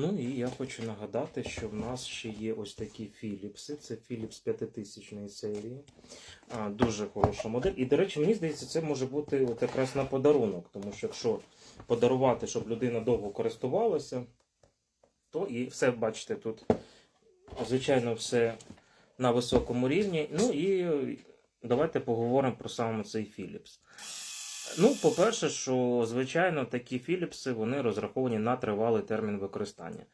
Ну і я хочу нагадати, що в нас ще є ось такі Філіпси. Це Philips 5000 серії. А, дуже хороша модель. І, до речі, мені здається, це може бути от якраз на подарунок, тому що якщо подарувати, щоб людина довго користувалася, то і все, бачите, тут, звичайно, все на високому рівні. Ну і давайте поговоримо про саме цей Philips. Ну, по-перше, що звичайно такі Філіпси вони розраховані на тривалий термін використання.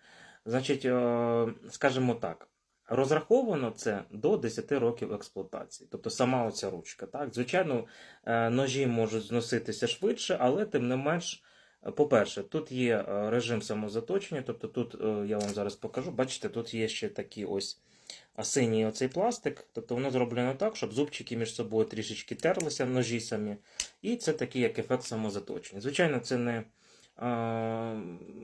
Значить, е, скажімо так, розраховано це до 10 років експлуатації, тобто сама оця ручка. Так? Звичайно, е, ножі можуть зноситися швидше, але тим не менш. е, По-перше, тут є режим самозаточення, тобто тут я вам зараз покажу. Бачите, тут є ще такі ось синій оцей пластик, тобто воно зроблено так, щоб зубчики між собою трішечки терлися, ножі самі. І це такий як ефект самозаточення. Звичайно, це не,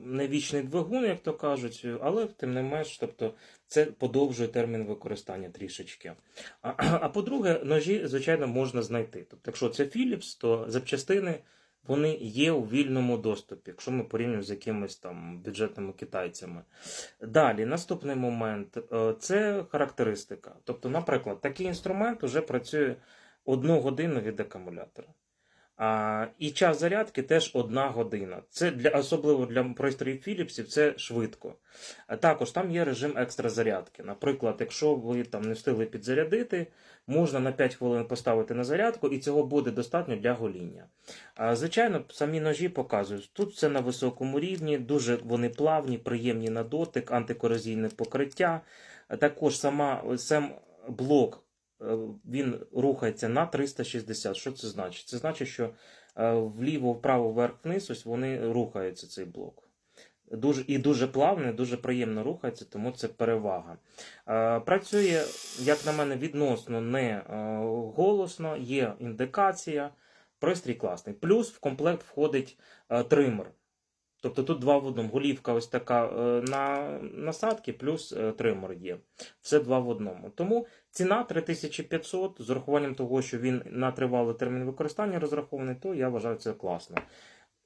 не вічний двигун, як то кажуть, але тим не менш, тобто, це подовжує термін використання трішечки. А, а по-друге, ножі, звичайно, можна знайти. Тобто, якщо це Philips, то запчастини. Вони є у вільному доступі, якщо ми порівнюємо з якимись там бюджетними китайцями. Далі, наступний момент е, це характеристика. Тобто, наприклад, такий інструмент вже працює одну годину від акумулятора. А, і час зарядки теж одна година. Це для особливо для пристроїв Philips це швидко. А також там є режим екстра зарядки. Наприклад, якщо ви там не встигли підзарядити, можна на 5 хвилин поставити на зарядку, і цього буде достатньо для гоління. А, звичайно, самі ножі показують. Тут все на високому рівні, дуже вони плавні, приємні на дотик, антикорозійне покриття. А Також сама сам блок він рухається на 360. Що це значить? Це значить, що е, вліво, вправо, вверх, вниз, ось вони рухаються цей блок. Дуже, і дуже плавно, дуже приємно рухається, тому це перевага. Е, Працює, як на мене, відносно не е, голосно, є індикація, пристрій класний. Плюс в комплект входить е, тример. Тобто тут два в одному. Голівка ось така е, на насадки, плюс е, тример є. Все два в одному. Тому ціна 3500 з урахуванням того, що він на тривалий термін використання розрахований, то я вважаю це класно.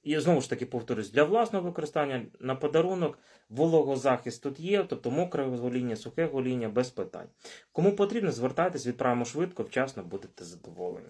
І знову ж таки повторюсь, для власного використання на подарунок вологозахист тут є, тобто мокре гоління, сухе гоління без питань. Кому потрібно, звертайтесь, відправимо швидко, вчасно будете задоволені.